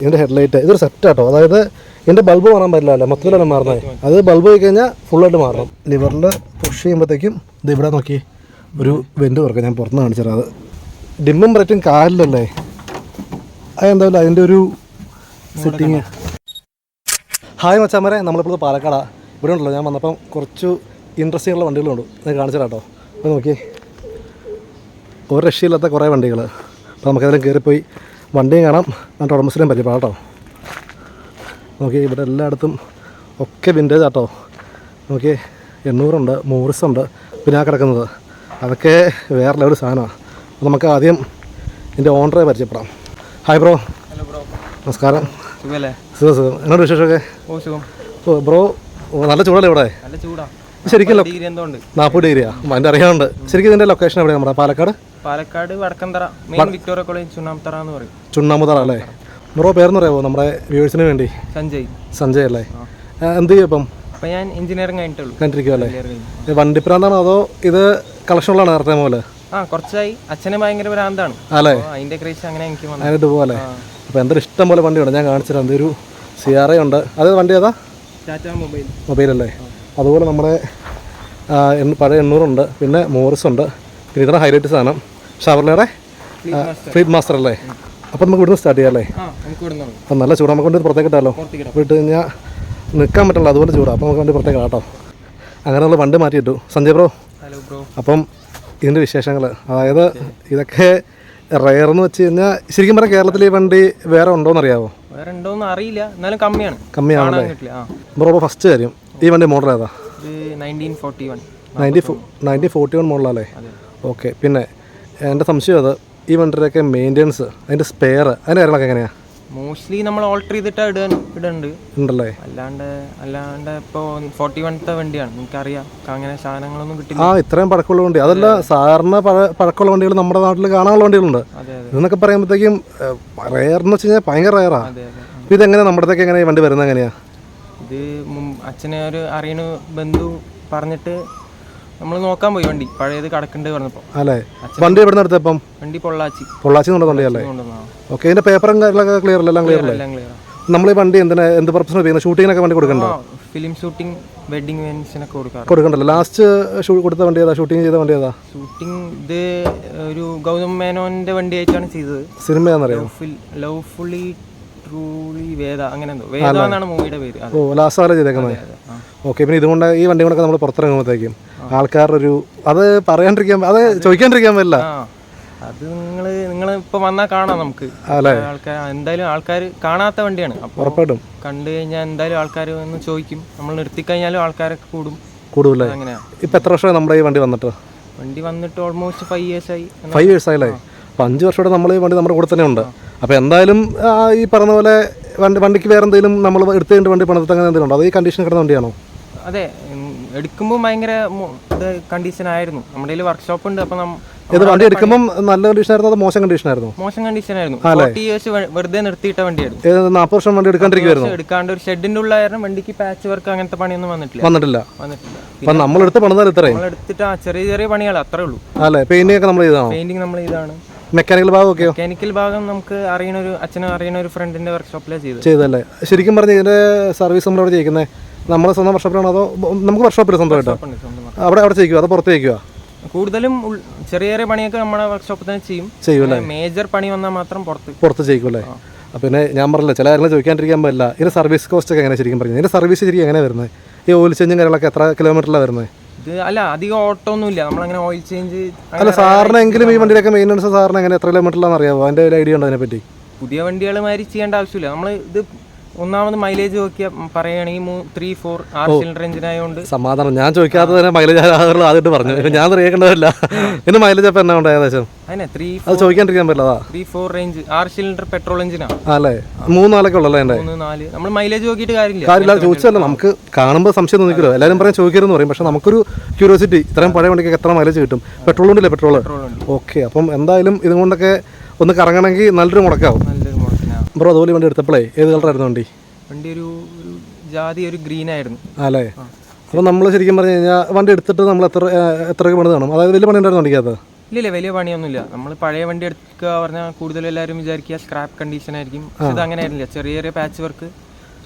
ഇതിന്റെ ഹെഡ്ലൈറ്റ് ഇതൊരു സെറ്റ് ആട്ടോ. അതായത് ഇതിന്റെ ബൾബ് മാറാൻ പറ്റില്ല മൊത്തത്തിലാണ് മാറുന്നത്. അത് ബൾബ് പോയി കഴിഞ്ഞാൽ ഫുള്ളായിട്ട് മാറണം ലിവറിൽ പുഷ് ചെയ്യുമ്പോഴത്തേക്കും ഇത് ഇവിടെ നോക്കി ഒരു വെന്റ് തുറക്കാം. ഞാൻ പുറത്ത് കാണിച്ചു തരാം. അത് ഡിമ്മും ബ്രൈറ്റും കാലിലല്ലേ? അതെന്തായാലും അതിന്റെ ഒരു സെറ്റിങ് ഹായ് മച്ചാമരെ നമ്മളിപ്പോൾ പാലക്കാടാണ് ഇവിടെ ഉണ്ടല്ലോ ഞാൻ വന്നപ്പം കുറച്ച് ഇൻട്രസ്റ്റിംഗ് ഉള്ള വണ്ടികളുണ്ട്. ഞാൻ കാണിച്ചു തരാം കേട്ടോ. അപ്പോൾ നോക്കി. ഒരു രക്ഷയില്ലാത്ത കുറേ വണ്ടികൾ അപ്പോൾ നമുക്കതിലും കയറിപ്പോയി വണ്ടിയും കാണാം. എന്നിട്ട് ഉടമസ്ഥനെയും പരിചയപ്പെടാം കേട്ടോ നോക്കി ഇവിടെ എല്ലായിടത്തും ഒക്കെ വിന്റേജ് ആട്ടോ. നോക്കി എണ്ണൂറുണ്ട് മോറിസ് ഉണ്ട് പിന്നെ ആ കിടക്കുന്നത്. അതൊക്കെ വേറെ ലെവൽ സാധനമാണ് നമുക്ക് ആദ്യം എന്റെ ഓണറെ പരിചയപ്പെടാം. ഹായ് ബ്രോ ഹലോ ബ്രോ നമസ്കാരം. സുഖം സുഖം. എന്നോട് വിശേഷമൊക്കെ? ഓ സുഖം. ഓ ബ്രോ നല്ല ചൂടല്ലേ ഇവിടെ? നല്ല ചൂടാ. ശരിക്കും നാൽപ്പത് ഡിഗ്രിയാ അതിന്റെ അറിയാനുണ്ട്. ശരിക്കും ഇതിന്റെ ലൊക്കേഷൻ എവിടെയാണ് നമ്മുടെ Palakkad? Palakkad Vadakkanthara main Victoria college Chunnamthara എന്ന് പറയും. ചുണ്ണാമുതറ അല്ലേ? ബ്രോ പേരെന്ന് പറയാമോ നമ്മുടെ വ്യൂവേഴ്സിന് വേണ്ടി. സഞ്ജയ്. സഞ്ജയ് അല്ലേ? എന്ത് ചെയ്യും ഇപ്പം? അപ്പം ഞാൻ എഞ്ചിനീയറിംഗ് കഴിഞ്ഞിട്ടുള്ളൂ. കണ്ടിരിക്കുക അല്ലേ. വണ്ടിപ്രാന്താണോ അതോ ഇത് കളക്ഷനുള്ളതാണ് നേരത്തെ പോലെ ആ കുറച്ചായി. അച്ഛനെ ഭയങ്കര ഭ്രാന്താണ്. അല്ലേ അതിന്റെ ക്രേസ് അങ്ങനെ എനിക്ക് അതിനിട്ട് പോകല്ലേ അപ്പോൾ എന്തൊരു ഇഷ്ടം പോലെ വണ്ടിയുണ്ട്. ഞാൻ കാണിച്ചു തരാം. എന്തൊരു സി ആർ ഐ ഉണ്ട്. അത് വണ്ടി ഏതാ? ടാറ്റ മൊബൈൽ മൊബൈലല്ലേ അതുപോലെ നമ്മുടെ പഴയ എണ്ണൂറുണ്ട്. പിന്നെ മോറിസ് ഉണ്ട് പിന്നെ ഇതാണ് ഹൈലൈറ്റ് സാധനം. ഷവർലയുടെ ഫ്ലീറ്റ് മാസ്റ്റർ അല്ലേ? അപ്പോൾ നമുക്ക് ഇവിടുന്ന് സ്റ്റാർട്ട് ചെയ്യാം അല്ലേ? അപ്പം നല്ല ചൂട്. നമുക്ക് കൊണ്ട് പുറത്തേക്ക് ഇട്ടാലോ? വിട്ട് കഴിഞ്ഞാൽ നിൽക്കാൻ പറ്റില്ല അതുപോലെ ചൂടാണ് അപ്പോൾ നമുക്ക് വേണ്ടി പുറത്തേക്ക് കേട്ടോ. അങ്ങനെ നമ്മൾ വണ്ടി മാറ്റിയിട്ടു. സഞ്ജയ് ബ്രോ. അപ്പം ഇതിന്റെ വിശേഷങ്ങൾ അതായത് ഇതൊക്കെ റയർ എന്ന് വെച്ച് കഴിഞ്ഞാൽ ശരിക്കും പറഞ്ഞാൽ കേരളത്തിൽ ഈ വണ്ടി വേറെ ഉണ്ടോന്ന് അറിയാമോ വേറെ ഉണ്ടോന്ന് അറിയില്ല. എന്നാലും കമ്മിയാണ്. കമ്മിയാണ് ബ്രോ ഫസ്റ്റ് കാര്യം ഈ വണ്ടി മോഡൽ ഏതാ? Nineteen forty one ninety forty one മോഡലല്ലേ okay പിന്നെ എന്റെ സംശയം അത് ഈ വണ്ടിയുടെയൊക്കെ മെയിന്റെനൻസ് അതിന്റെ സ്പെയർ അതിന്റെ കാര്യങ്ങളൊക്കെ എങ്ങനെയാണ് മോസ്റ്റ്ലി നമ്മൾ ഓൾട്ടർ ചെയ്തിട്ട് ഇടാൻ ഇടുന്നുണ്ട് ഉണ്ടല്ലേ? അല്ലാണ്ട് അല്ലാണ്ട് ഇപ്പോൾ ഫോർട്ടി വൺത്തെ വണ്ടിയാണ് നിനക്കറിയാം അങ്ങനെ സാധനങ്ങളൊന്നും കിട്ടില്ല. ആ ഇത്രയും പഴക്കമുള്ള വണ്ടി. അതല്ല സാധാരണ പഴ പഴക്കമുള്ള വണ്ടികൾ നമ്മുടെ നാട്ടിൽ കാണാനുള്ള വണ്ടികളുണ്ട്. എന്നൊക്കെ പറയുമ്പോഴത്തേക്കും റയർ എന്ന് വെച്ച് കഴിഞ്ഞാൽ ഭയങ്കര റയറാ ഇതെങ്ങനെ നമ്മുടെ അടുത്തേക്ക് എങ്ങനെ വണ്ടി വരുന്നത് എങ്ങനെയാ? ഇത് അച്ഛനെ ഒരു അറിയണ ബന്ധു പറഞ്ഞിട്ട് നമ്മൾ നോക്കാൻ പോയി വണ്ടി. പഴയത് കിടക്കുന്നുണ്ട് പറഞ്ഞപ്പോൾ അല്ലേ? വണ്ടി എവിടെ നിന്ന് എടുത്തപ്പം വണ്ടി പൊള്ളാച്ചി. പൊള്ളാച്ചി എന്നുള്ള വണ്ടിയല്ലേ അല്ലേ? ഓക്കെ ഇതിന്റെ പേപ്പറും കാര്യങ്ങളൊക്കെ ക്ലിയർ അല്ല? എല്ലാം ക്ലിയർ അല്ലേ? നമ്മൾ ഈ വണ്ടി എന്തിനാ എന്ത് പർപ്പസിന് ഉപയോഗിക്കുന്നത്? ഷൂട്ടിങ്ങിനൊക്കെ വണ്ടി കൊടുക്കണ്ടോ? ഫിലിം ഷൂട്ടിംഗ് വെഡിങ് ഇവന്റ്സിനൊക്കെ കൊടുക്കാം കൊടുക്കണ്ടല്ലോ. ലാസ്റ്റ് കൊടുത്ത വണ്ടി ഏതാ? ഷൂട്ടിംഗ് ചെയ്ത വണ്ടി ഏതാ? ഷൂട്ടിംഗ് ഇത് ഒരു ഗൗതം മേനോന്റെ വണ്ടി ആയിട്ടാണ് ചെയ്തത്. സിനിമ സിനിമയാണെന്നറിയാം ലവ് ഫുള്ളി ട്രൂലി വേദ അങ്ങനെ എന്തോ. വേദ എന്നാണ് മൂവിയുടെ പേര്. ഓ ലാസ്റ്റ് ചെയ്തേക്കുന്നത്? ഓക്കെ പിന്നെ ഇതുകൊണ്ട് ഈ വണ്ടി കൊണ്ടൊക്കെ നമ്മൾ പുറത്തിറങ്ങുമ്പോഴത്തേക്കും ആൾക്കാരുടെ ഒരു അത് പറയാണ്ടിരിക്കാൻ അത് ചോദിക്കാണ്ടിരിക്കാൻ പറ്റില്ല. അത് നിങ്ങൾ നിങ്ങൾ ഇപ്പൊ വന്നാൽ കാണാം നമുക്ക്. ആൾക്കാർ എന്തായാലും ആൾക്കാർ കാണാത്ത വണ്ടിയാണ്. ഉറപ്പായിട്ടും. കണ്ടു കഴിഞ്ഞാൽ എന്തായാലും ആൾക്കാർ ഒന്ന് ചോദിക്കും. നമ്മൾ നിർത്തി കഴിഞ്ഞാലും ആൾക്കാരൊക്കെ കൂടും. കൂടുതലേ ഇപ്പൊ എത്ര വർഷമായി നമ്മുടെ ഈ വണ്ടി വന്നിട്ട്? വണ്ടി വന്നിട്ട് ഓൾമോസ്റ്റ് ഫൈവ് ഇയേഴ്സ് ആയി. ഫൈവ് ഇയേഴ്സ് ആയില്ലേ? അപ്പൊ അഞ്ച് വർഷമായിട്ട് നമ്മൾ ഈ വണ്ടി നമ്മുടെ കൂടെ തന്നെ ഉണ്ട്. അപ്പൊ എന്തായാലും ഈ പറഞ്ഞ പോലെ വണ്ടി വണ്ടിക്ക് വേറെ എന്തെങ്കിലും നമ്മൾ എടുത്തു കഴിഞ്ഞിട്ട് വണ്ടി പണിതങ്ങനെ എന്തെങ്കിലും ഉണ്ടോ? അത് ഈ കണ്ടീഷൻ കിടന്ന വണ്ടിയാണോ? അതെ എടുക്കുമ്പോൾ ഭയങ്കര ഇത് കണ്ടീഷൻ ആയിരുന്നു. നമ്മുടെ കയ്യിൽ വർക്ക്ഷോപ്പ് ഉണ്ട് അപ്പം ഇത് വണ്ടി എടുക്കുമ്പോൾ നല്ല കണ്ടീഷൻ ആയിരുന്നു അത് മോശം കണ്ടീഷൻ ആയിരുന്നു? മോശം കണ്ടീഷൻ ആയിരുന്നു. ഫോർട്ടി ഇയേഴ്സ് വെറുതെ നിർത്തിയിട്ട വണ്ടിയായിരുന്നു. നാൽപ്പത് വർഷം വണ്ടി എടുക്കാണ്ടിരിക്കുമായിരുന്നു എടുക്കാണ്ട് ഒരു ഷെഡിന്റെ ഉള്ളായിരുന്നു. വണ്ടിക്ക് പാച്ച് വർക്ക് അങ്ങനത്തെ പണിയൊന്നും വന്നിട്ടില്ല. വന്നിട്ടില്ല. വന്നിട്ടില്ല. നമ്മൾ എടുത്ത് പണിതാൽ ഇത്രയും? നമ്മൾ എടുത്തിട്ട് ആ ചെറിയ ചെറിയ പണികൾ അത്രേ ഉള്ളൂ. അല്ലേ പെയിന്റിംഗ് ഒക്കെ നമ്മൾ ചെയ്താണോ പെയിന്റിംഗ് നമ്മൾ ഇതാണ് മെക്കാനിക്കൽ ഭാഗം ഒക്കെ മെക്കാനിക്കൽ ഭാഗം നമുക്ക് അറിയണ ഒരു അച്ഛനെ അറിയണ ഒരു ഫ്രണ്ടിന്റെ വർക്ക്ഷോപ്പിലാണ് ചെയ്തത്. ചെയ്തല്ലേ ശരിക്കും പറഞ്ഞ ഇതിന്റെ സർവീസ് നമ്മൾ അവിടെ ചെയ്യിക്കുന്നത് നമ്മളെ സ്വന്തം വർഷോപ്പിലാണോ അതോ നമുക്ക് വർക്ക്ഷോപ്പിൽ സ്വന്തമായിട്ട്? അവിടെ അവിടെ ചെയ്യുക അതോ പുറത്ത് ചെയ്യിക്കുക കൂടുതലും ചെറിയ ചെറിയ പണിയൊക്കെ നമ്മുടെ വർക്ക്ഷോപ്പിൽ തന്നെ ചെയ്യും. ചെയ്യും മേജർ പണി വന്നാൽ മാത്രം പുറത്ത്. പുറത്ത് ചെയ്യിക്കുമല്ലേ അപ്പം പിന്നെ ഞാൻ പറഞ്ഞില്ല ചില കാര്യങ്ങൾ ചോദിക്കാണ്ടിരിക്കാൻ പറ്റില്ല. ഇതിന്റെ സർവീസ് കോസ്റ്റ് ഒക്കെ എങ്ങനെ ശരിക്കും പറഞ്ഞത്? ഇതിന്റെ സർവീസ് ശരിക്കും എങ്ങനെ വരുന്നത്? ഈ ഓയിൽ ചേഞ്ചും കാര്യങ്ങളൊക്കെ എത്ര കിലോമീറ്ററിലാണ് വരുന്നത്? ഇത് അല്ല അധികം ഓട്ടോ ഒന്നും ഇല്ല നമ്മളങ്ങനെ ഓയിൽ ചേഞ്ച് അല്ല സാറിനെങ്കിലും ഈ വണ്ടിയിലൊക്കെ മെയിന്റനൻസ് സാറിന് എങ്ങനെ എത്ര കിലോമീറ്ററിലാണെന്ന് അറിയാമോ അതിന്റെ ഒരു ഐഡിയ ഉണ്ടോ അതിനെപ്പറ്റി? പുതിയ വണ്ടികൾ മാതിരി ചെയ്യേണ്ട ആവശ്യമില്ല. നമ്മൾ ഇത് ഒന്നാമത് മൈലേജ് നോക്കിയാൽ പറയുകയാണെങ്കിൽ ത്രീ ഫോർ ആറ് സിലിണ്ടർ എഞ്ചിൻ ആയതുകൊണ്ട് സമാധാനം. ഞാൻ ചോദിക്കാത്ത തന്നെ മൈലേജ് ആദ്യമായിട്ട് പറഞ്ഞു. ഞാൻ അറിയേണ്ടതല്ല ഇതിന് മൈലേജ് അപ്പം എന്നാ ഉണ്ട് ഏകദേശം? അതിനെ ത്രീ അത് ചോദിക്കാണ്ടിരിക്കാൻ പറ്റില്ല ത്രീ ഫോർ റേഞ്ച് ആറ് സിലിണ്ടർ പെട്രോൾ എഞ്ചിനാണ് അല്ലേ? മൂന്ന് നാലൊക്കെ ഉള്ളല്ലേ എന്റെ മൂന്ന് നാല്. നമ്മൾ മൈലേജ് നോക്കിയിട്ട് കാര്യമില്ല. കാര്യമില്ല. ചോദിച്ചല്ല നമുക്ക് കാണുമ്പോൾ സംശയം തോന്നിക്കല്ലോ എല്ലാവരും പറയാൻ ചോദിക്കരുതെന്ന് പറയും. പക്ഷെ നമുക്കൊരു ക്യൂരിയോസിറ്റി ഇത്രയും പഴയ വണ്ടിക്ക് എത്ര മൈലേജ് കിട്ടും? പെട്രോൾ ഉണ്ടല്ലേ പെട്രോൾ ഓക്കെ അപ്പം എന്തായാലും ഇതും കൊണ്ടൊക്കെ ഒന്ന് കറങ്ങണമെങ്കിൽ നല്ലൊരു മുടക്കാവും. ബ്രോ അതുപോലെ വണ്ടി എടുത്തപ്പോഴേ ഏത് കളറായിരുന്നു വണ്ടി? വണ്ടി ഒരു ഒരു ജാതി ഒരു ഗ്രീൻ ആയിരുന്നു. അല്ലേ അപ്പോൾ നമ്മൾ ശരിക്കും പറഞ്ഞു കഴിഞ്ഞാൽ വണ്ടി എടുത്തിട്ട് നമ്മൾ എത്ര എത്ര പണി കാണും? അതായത് വലിയ പണി ഉണ്ടായിരുന്നു വണ്ടിക്കകത്ത്? ഇല്ല വലിയ പണിയൊന്നുമില്ല. നമ്മൾ പഴയ വണ്ടി എടുക്കുക പറഞ്ഞാൽ കൂടുതൽ എല്ലാവരും വിചാരിക്കുക സ്ക്രാപ്പ് കണ്ടീഷൻ ആയിരിക്കും. ഇത് അങ്ങനെ ആയിരുന്നില്ല. ചെറിയ ചെറിയ പാച്ച് വർക്ക്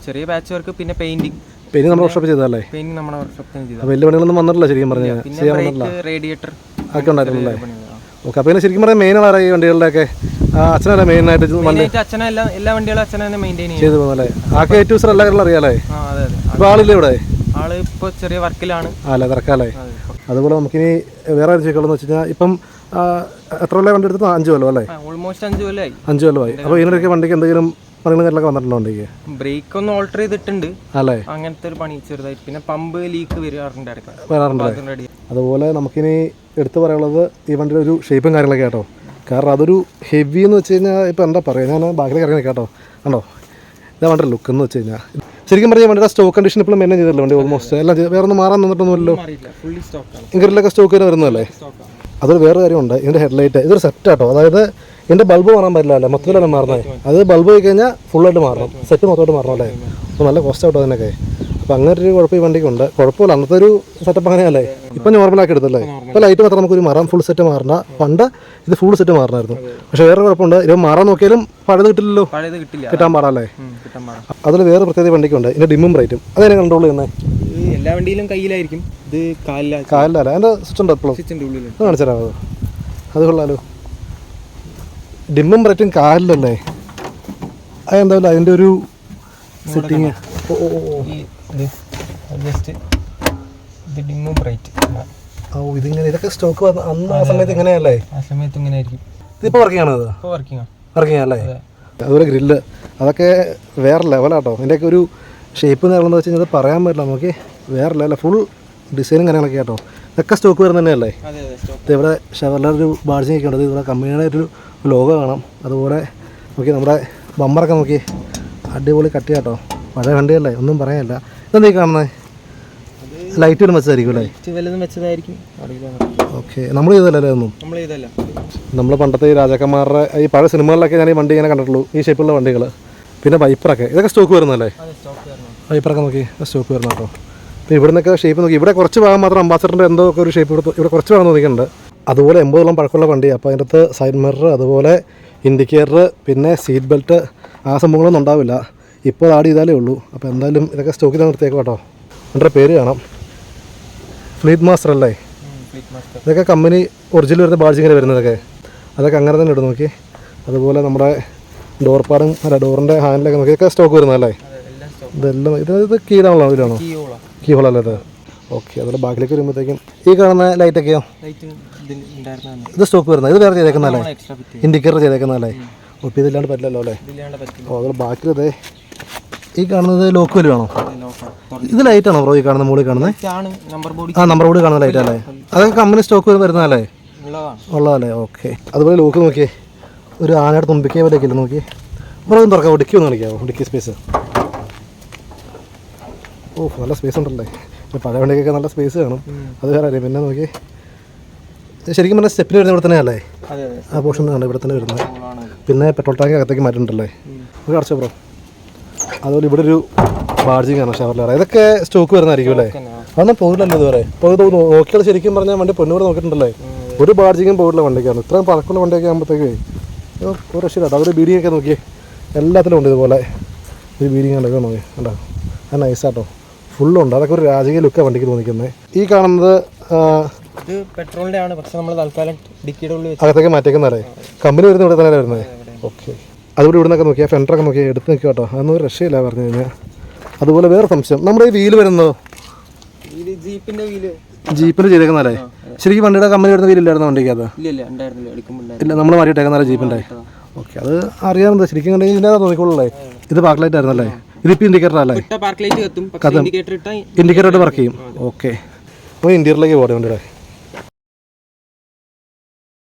ചെറിയ പാച്ച് വർക്ക് പിന്നെ പെയിന്റിങ് പെയിന്റ് നമ്മൾ വർക്ക്ഷോപ്പ് ചെയ്തതല്ലേ? പെയിന്റിങ് നമ്മുടെ വർക്ക്ഷോപ്പ് ചെയ്തത് വലിയ പണികളൊന്നും വന്നിട്ടില്ല ശരിക്കും പറഞ്ഞാൽ പിന്നെ റേഡിയേറ്റർ ഒക്കെ ഉണ്ടായിരുന്നല്ലേ? ഓക്കെ അപ്പോൾ ശരിക്കും പറഞ്ഞാൽ മെയിൻ ആളാണ് ഈ വണ്ടികളുടെയൊക്കെ? ആ, അച്ഛനല്ലേ മെയിൻ ആയിട്ട് വണ്ടി മെയിനായിട്ട് അച്ഛനെ എല്ലാ എല്ലാ വണ്ടികളും അച്ഛനെ തന്നെ മെയിന്റെയിൻ ചെയ്യും ചെയ്ത് പോകുന്നല്ലേ ഏറ്റവും ദിവസം എല്ലാ കാര്യങ്ങളും അറിയാലേ ആ ഇപ്പോൾ ആളില്ലേ ഇവിടെ? ആൾ ഇപ്പോൾ ചെറിയ വർക്കിലാണ്. ആ അല്ലേ തിരക്കാലേ അതെ അതുപോലെ നമുക്കിനി വേറെ ഒരു ചോദിക്കുള്ളൂ വെച്ച് കഴിഞ്ഞാൽ ഇപ്പം ആ, എത്ര കൊല്ലം വണ്ടി എടുത്തത് അഞ്ച് കൊല്ലം അല്ലേ? ഓൾമോസ്റ്റ് അഞ്ച് കൊല്ലമായി അഞ്ച് കൊല്ലമായി. അപ്പോൾ ഇതിനൊക്കെ വണ്ടിക്ക് എന്തെങ്കിലും പണികളും കാര്യങ്ങളൊക്കെ വന്നിട്ടുണ്ടോ വണ്ടിക്ക് ബ്രേക്ക് ഒന്ന് ഓൾട്ടർ ചെയ്തിട്ടുണ്ട്. അല്ലേ? അങ്ങനത്തെ ഒരു പണി ചെറുതായിട്ട്. പിന്നെ പമ്പ് ലീക്ക് വരാറുണ്ട് അതുപോലെ നമുക്കിനി എടുത്തു പറയാനുള്ളത് ഈ വണ്ടിയുടെ ഒരു ഷേപ്പും കാര്യങ്ങളൊക്കെ കേട്ടോ. കാരണം അതൊരു ഹെവി എന്ന് വെച്ച് കഴിഞ്ഞാൽ ഇപ്പോൾ എന്താ പറയുക ഞാൻ ബാക്കിലേക്ക് ഇറങ്ങി കേട്ടോ. ആണോ ഇതാ വണ്ടിയുടെ ലുക്ക് എന്ന് വെച്ച് കഴിഞ്ഞാൽ ശരിക്കും പറഞ്ഞാൽ വണ്ടിയുടെ സ്റ്റോക്ക് കണ്ടീഷൻ ഇപ്പോഴും മെയിൻ ചെയ്തില്ല വണ്ടി ഓൾമോസ്റ്റ് എല്ലാം വേറെ ഒന്നും മാറാൻ സ്റ്റോക്കാണ് ഇങ്കറിലൊക്കെ സ്റ്റോക്ക് വരെ വരുന്നതല്ലേ? അതൊരു വേറെ കാര്യമുണ്ട്. ഇതിന്റെ ഹെഡ്ലൈറ്റ് ഇതൊരു സെറ്റ് ആട്ടോ. അതായത് ഇതിന്റെ ബൾബ് മാറാൻ പറ്റില്ല അല്ലേ മൊത്തത്തിലല്ലേ മാറുന്നത്? അത് ബൾബ് പോയി കഴിഞ്ഞാൽ ഫുള്ളായിട്ട് മാറണം. സെറ്റ് മൊത്തമായിട്ട് മാറണം അല്ലേ? അപ്പോൾ നല്ല കോസ്റ്റ് ആട്ടോ അതിനൊക്കെ. അപ്പോൾ അങ്ങനെ ഒരു കുഴപ്പം ഈ വണ്ടിക്കുണ്ട്. കുഴപ്പമില്ല അന്നത്തെ ഒരു സെറ്റപ്പ് അങ്ങനെയല്ലേ? ഇപ്പം നോർമലാക്കി എടുത്തല്ലേ ഇപ്പോൾ ലൈറ്റ് മാത്രം നമുക്കൊരു മാറാം ഫുൾ സെറ്റ് മാറണ്ട. പണ്ട് ഇത് ഫുൾ സെറ്റ് മാറണമായിരുന്നു പക്ഷേ വേറെ കുഴപ്പമുണ്ട്. ഇത് മാറാൻ നോക്കിയാലും പഴയത് കിട്ടില്ലല്ലോ? കിട്ടാൻ പാടല്ലേ? അതിൽ വേറെ പ്രത്യേകത വണ്ടിക്കുണ്ട്. ഇതിന്റെ ഡിമ്മും ബ്രൈറ്റും അതെങ്ങനെ കൺട്രോൾ ചെയ്യുന്നത് എല്ലാ വണ്ടിയിലും കയ്യിലായിരിക്കും. ഇത് കാലിലാ. കാലിലല്ല അതിന്റെ സ്വിച്ച് ഉണ്ട് എപ്പോഴും കാണിച്ചു തരാമോ? അത് കൊള്ളാലോ. ഡിമ്മും ബ്രൈറ്റും കാലിലല്ലേ അതെന്തായാലും അതിന്റെ ഒരു സെറ്റിങ്. ഓ ഇതിങ്ങനെ ഇതൊക്കെ സ്റ്റോക്ക് വന്ന അന്ന് ആ സമയത്ത് ഇങ്ങനെയല്ലേ? ആ സമയത്ത് ഇങ്ങനെ ആയിരിക്കും ഇതിപ്പോൾ വർക്കിംഗ് ആണോ ഇത്? വർക്കിംഗ് വർക്കിംഗ് അല്ലേ അതുപോലെ ഗ്രില്ല് അതൊക്കെ വേറെ ലെവലാട്ടോ ഇതിന്റെയൊക്കെ ഒരു ഷേപ്പ് എന്ന് വെച്ച് കഴിഞ്ഞാൽ പറയാൻ പറ്റില്ല നമുക്ക്. വേറെ ലെവല ഫുൾ ഡിസൈനും കാര്യങ്ങളൊക്കെ ആട്ടോ. ഇതൊക്കെ സ്റ്റോക്ക് വരുന്ന തന്നെയല്ലേ? ഇവിടെ ഷെവർലർ ഒരു ബാഡ്ജിങ് ഒക്കെ ഉണ്ട്. ഇവിടെ കമ്പനിയുടെ ഒരു ലോഗോ കാണാം. അതുപോലെ നോക്കി നമ്മുടെ ബമ്പറൊക്കെ നോക്കി. അടിപൊളി കട്ട് കേട്ടോ പഴയ വണ്ടിയല്ലേ? ഒന്നും പറയാനില്ല. ഇതെന്താ ഈ കാണുന്നത് ലൈറ്റ് വരും വെച്ചതായിരിക്കും അല്ലേ? വല്ലതും വെച്ചതായിരിക്കും. ഓക്കെ നമ്മൾ ചെയ്തല്ലേ ഒന്നും നമ്മൾ ചെയ്തല്ല നമ്മൾ പണ്ടത്തെ ഈ രാജാക്കന്മാരുടെ ഈ പഴയ സിനിമകളിലൊക്കെ ഞാൻ ഈ വണ്ടി ഇങ്ങനെ കണ്ടിട്ടുള്ളൂ. ഈ ഷേപ്പുള്ള വണ്ടികൾ പിന്നെ വൈപ്പറൊക്കെ ഇതൊക്കെ സ്റ്റോക്ക് വരുന്നല്ലേ വൈപ്പറൊക്കെ നോക്കി. സ്റ്റോക്ക് വരുന്ന കേട്ടോ അപ്പോൾ ഇവിടെ നിന്നൊക്കെ ഷേപ്പ് നോക്കി. ഇവിടെ കുറച്ച് ഭാഗം മാത്രം അംബാസഡറിന്റെ എന്തോ ഒക്കെ ഒരു ഷേപ്പ് ഇവിടെ ഇവിടെ കുറച്ച് ഭാഗം നോക്കിയിട്ടുണ്ട്. അതുപോലെ എൺപതോളം പഴക്കമുള്ള വണ്ടി. അപ്പോൾ അതിന്റെ അകത്ത് സൈഡ് മിറർ അതുപോലെ ഇൻഡിക്കേറ്റർ പിന്നെ സീറ്റ് ബെൽറ്റ് ആ സംഭവങ്ങളൊന്നും ഉണ്ടാവില്ല. ഇപ്പോൾ ആഡ് ചെയ്താലേ ഉള്ളൂ. അപ്പോൾ എന്തായാലും ഇതൊക്കെ സ്റ്റോക്കിൽ നിർത്തിയേക്കും കേട്ടോ. എന്റെ പേര് കാണാം. ഫ്ലീറ്റ് മാസ്റ്റർ അല്ലേ? ഇതൊക്കെ കമ്പനി ഒറിജിനൽ വരുന്ന ബാഡ്ജിങ്ങനെ വരുന്നതൊക്കെ. അതൊക്കെ അങ്ങനെ തന്നെ ഇടും നോക്കി. അതുപോലെ നമ്മുടെ ഡോർ പാടും അല്ല ഡോറിന്റെ ഹാൻഡിലൊക്കെ നോക്കി. ഇതൊക്കെ സ്റ്റോക്ക് വരുന്നതല്ലേ? സ്റ്റോക്ക് ഇതെല്ലാം ഇത് ഇത് കീടാണല്ലോ ഇതിലാണോ കീ ഹോളല്ലേ അത്? ഓക്കെ അതുപോലെ ബാക്കിലേക്ക് വരുമ്പോഴത്തേക്കും ഈ കാണുന്ന ലൈറ്റൊക്കെയോ ലൈറ്റ് ഇത് സ്റ്റോക്ക് വരുന്നത്. ഇത് വേറെ ചെയ്തേക്കുന്നതല്ലേ ഇൻഡിക്കേറ്റർ ചെയ്തേക്കുന്നതല്ലേ ഓ ഇതില്ലാണ്ട് പറ്റില്ലല്ലോ അല്ലേ? ഓ അതുപോലെ ബാക്കിൽ അതെ ഈ കാണുന്നത് ലോക്ക് വലിയ ആണോ? ഇത് ഇത് ലൈറ്റാണോ ബ്രോ ഈ കാണുന്ന മുകളിൽ കാണുന്നത്? ആണ് ആ നമ്പർ ബോർഡ് കാണുന്ന ലൈറ്റ് അല്ലേ അതൊക്കെ കമ്പനി സ്റ്റോക്ക് വരുന്നതല്ലേ ഉള്ളതല്ലേ ഓക്കെ അതുപോലെ ലോക്ക് നോക്കിയേ. ഒരു ആനയുടെ തുമ്പിക്കേ പോലെയൊക്കെ നോക്കി ബ്രോ ഒന്ന് തുറക്കാം. ഒടുക്കി ഒന്ന് കാണിക്കാമോ ഒടുക്കി സ്പേസ് ഓ നല്ല സ്പേസ് ഉണ്ടല്ലേ? പിന്നെ പഴയ വണ്ടിക്കൊക്കെ നല്ല സ്പേസ് കാണും. അത് വേറെ അറിയാം പിന്നെ നോക്കി. ശരിക്കും പറഞ്ഞാൽ സ്റ്റെപ്പിന് വരുന്ന ഇവിടെ തന്നെ അല്ലേ അതെ അതെ. ആ പോർഷൻ ആണ് ഇവിടെ തന്നെ വരുന്നത്. പിന്നെ പെട്രോൾ ടാങ്ക് അകത്തേക്ക് മാറ്റിയിട്ടുണ്ടല്ലേ നമുക്ക് അടച്ചോ ബ്രോ അതുപോലെ ഇവിടെ ഒരു ബാർജിങ് ആണ് ഷവർലാറ ഇതൊക്കെ സ്റ്റോക്ക് വരുന്നതായിരിക്കും അല്ലേ? അതൊന്നും പോകില്ലല്ലോ ഇതുവരെ. ഇപ്പോൾ ഇത് നോക്കിയാൽ ശരിക്കും പറഞ്ഞാൽ വണ്ടി പൊന്നൂടെ നോക്കിയിട്ടുണ്ടല്ലേ? ഒരു ബാർജിങ്ങും പോയിട്ടുള്ള വണ്ടിക്കാണ്. ഇത്രയും പറക്കുള്ള വണ്ടിയൊക്കെ ആകുമ്പോഴത്തേക്ക് ഒരു രക്ഷയില്ല. അതൊരു ബീഡിങ് ഒക്കെ നോക്കിയേ. എല്ലാത്തിലും ഉണ്ട് ഇതുപോലെ. ഒരു ബീഡിങ് ഉണ്ടൊക്കെ നോക്കി. കണ്ടോ? അത് നൈസാട്ടോ ഫുള്ളുണ്ട്. അതൊക്കെ ഒരു രാജകീയ ലുക്കാണ് വണ്ടിക്ക് തോന്നിക്കുന്നത് ഈ കാണുന്നത് ഇത് പെട്രോളിന്റെ ആണ് പക്ഷെ നമ്മൾ തൽക്കാലം ഡിക്കിയുടെ ഉള്ളിൽ അകത്തേക്ക് മാറ്റേക്കുന്നതല്ലേ കമ്പനി വരുന്ന ഇവിടെ തന്നെ വരുന്നത്? ഓക്കെ അതുപോലെ ഇവിടെ നിന്നൊക്കെ നോക്കിയാൽ ഫെൻഡറൊക്കെ നോക്കിയാൽ എടുത്ത് നിൽക്കുക കേട്ടോ. അതൊന്നും ഒരു രക്ഷയില്ല പറഞ്ഞു കഴിഞ്ഞാൽ അതുപോലെ വേറെ സംശയം. നമ്മുടെ ഈ വീൽ വരുന്നത്? ഇത് ജീപ്പിന്റെ വീൽ ജീപ്പിന് ചെയ്തേക്കുന്നല്ലേ ശരിക്കും വണ്ടിയുടെ കമ്പനി വരുന്ന വീലില്ലായിരുന്നു വണ്ടിക്ക് അത്? ഇല്ല നമ്മൾ മാറ്റിയിട്ടേക്കുന്നല്ലേ ജീപ്പിന്റെ ഓക്കെ അത് അറിയാമെന്ന് ശരിക്കും കണ്ടെങ്കിൽ ഇതിന്റെ നോക്കിക്കൊള്ളേ ഇത് പാക്കലായിട്ടായിരുന്നല്ലേ ഇതിപ്പോൾ ഇൻഡിക്കേറ്റർ അല്ലേ ഇൻഡിക്കേറ്റർ ഇട്ടാ ഇൻഡിക്കേറ്റർ ഇട്ട് വർക്ക് ചെയ്യും. ഓക്കെ ഇപ്പൊ ഇന്ത്യയിലേക്ക് വണ്ടിയുടെ